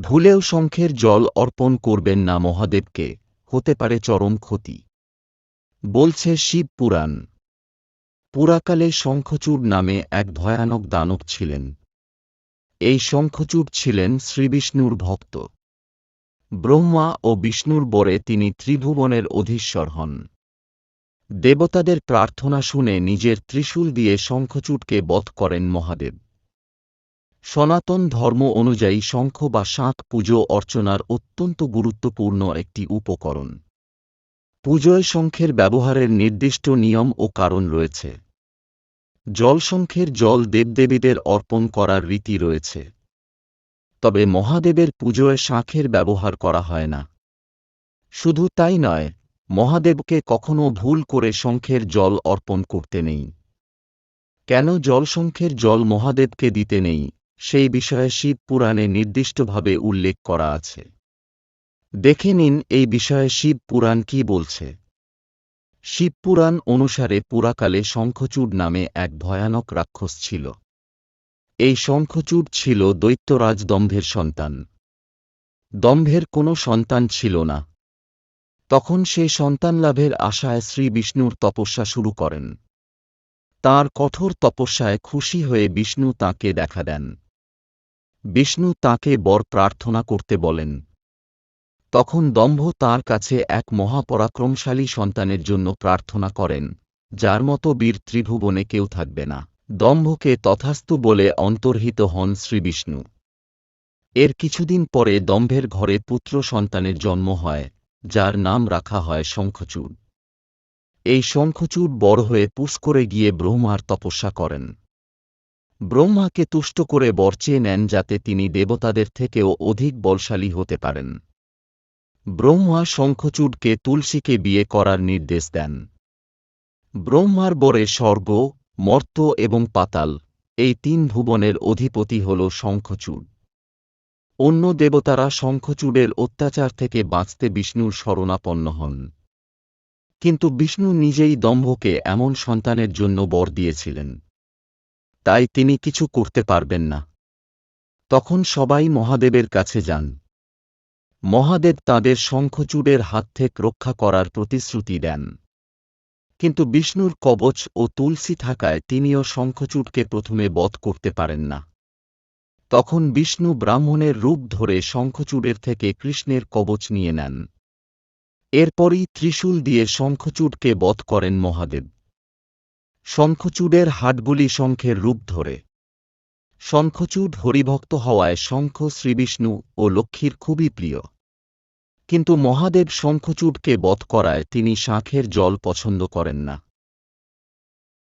ভুলেও শঙ্খের জল অর্পণ করবেন না মহাদেবকে, হতে পারে চরম ক্ষতি। বলছে শিব পুরাণ। পুরাকালে শঙ্খচূড় নামে এক ভয়ানক দানব ছিলেন। এই শঙ্খচূড় ছিলেন শ্রীবিষ্ণুর ভক্ত। ব্রহ্মা ও বিষ্ণুর বরে তিনি ত্রিভুবনের অধীশ্বর হন। দেবতাদের প্রার্থনা শুনে নিজের ত্রিশূল দিয়ে শঙ্খচূটকে বধ করেন মহাদেব। সনাতন ধর্ম অনুযায়ী শঙ্খ বা শাঁখ পুজো অর্চনার অত্যন্ত গুরুত্বপূর্ণ একটি উপকরণ। পুজোয় শঙ্খের ব্যবহারের নির্দিষ্ট নিয়ম ও কারণ রয়েছে। জলশঙ্খের জল দেবদেবীদের অর্পণ করার রীতি রয়েছে। তবে মহাদেবের পুজোয় শাঁখের ব্যবহার করা হয় না। শুধু তাই নয়, মহাদেবকে কখনও ভুল করে শঙ্খের জল অর্পণ করতে নেই। কেন জলশঙ্খের জল মহাদেবকে দিতে নেই? সেই বিষয়ে শিব পুরাণে নির্দিষ্টভাবে উল্লেখ করা আছে। দেখে নিন এই বিষয়ে শিব পুরাণ কি বলছে। শিবপুরাণ অনুসারে পুরাকালে শঙ্খচূড় নামে এক ভয়ানক রাক্ষস ছিল। এই শঙ্খচূড় ছিল দৈত্যরাজ দম্ভের সন্তান। দম্ভের কোনো সন্তান ছিল না। তখন সে সন্তান লাভের আশায় শ্রী বিষ্ণুর তপস্যা শুরু করেন। তার কঠোর তপস্যায় খুশি হয়ে বিষ্ণু তাকে দেখা দেন। বিষ্ণু তাকে বর প্রার্থনা করতে বলেন। তখন দম্ভ তার কাছে এক মহাপরাক্রমশালী সন্তানের জন্য প্রার্থনা করেন, যার মতো বীর ত্রিভুবনে কেউ থাকবে না। দম্ভকে তথাস্তু বলে অন্তর্হিত হন শ্রীবিষ্ণু। এর কিছুদিন পরে দম্ভের ঘরে পুত্র সন্তানের জন্ম হয়, যার নাম রাখা হয় শঙ্খচূড়। এই শঙ্খচূড় বড় হয়ে পুষ্করে গিয়ে ব্রহ্মার তপস্যা করেন। ব্রহ্মাকে তুষ্ট করে বর চেয়ে নেন যাতে তিনি দেবতাদের থেকেও অধিক বলশালী হতে পারেন। ব্রহ্মা শঙ্খচূড়কে তুলসীকে বিয়ে করার নির্দেশ দেন। ব্রহ্মার বরে স্বর্গ, মর্ত এবং পাতাল, এই তিন ভুবনের অধিপতি হল শঙ্খচূড়। অন্য দেবতারা শঙ্খচূড়ের অত্যাচার থেকে বাঁচতে বিষ্ণুর শরণাপন্ন হন। কিন্তু বিষ্ণু নিজেই দম্ভকে এমন সন্তানের জন্য বর দিয়েছিলেন। তাই তিনি কিছু করতে পারবেন না। তখন সবাই মহাদেবের কাছে যান। মহাদেব তাঁদের শঙ্খচূড়ের হাত থেকে রক্ষা করার প্রতিশ্রুতি দেন। কিন্তু বিষ্ণুর কবচ ও তুলসী থাকায় তিনিও শঙ্খচূড়কে প্রথমে বধ করতে পারেন না। তখন বিষ্ণু ব্রাহ্মণের রূপ ধরে শঙ্খচূড়ের থেকে কৃষ্ণের কবচ নিয়ে নেন। এরপরই ত্রিশূল দিয়ে শঙ্খচূড়কে বধ করেন মহাদেব। শঙ্খচূড়ের হাটগুলি শঙ্খের রূপ ধরে। শঙ্খচূড় হরিভক্ত হওয়ায় শঙ্খ শ্রীবিষ্ণু ও লক্ষ্মীর খুবই প্রিয়। কিন্তু মহাদেব শঙ্খচূড়কে বধ করায় তিনি শাঁখের জল পছন্দ করেন না।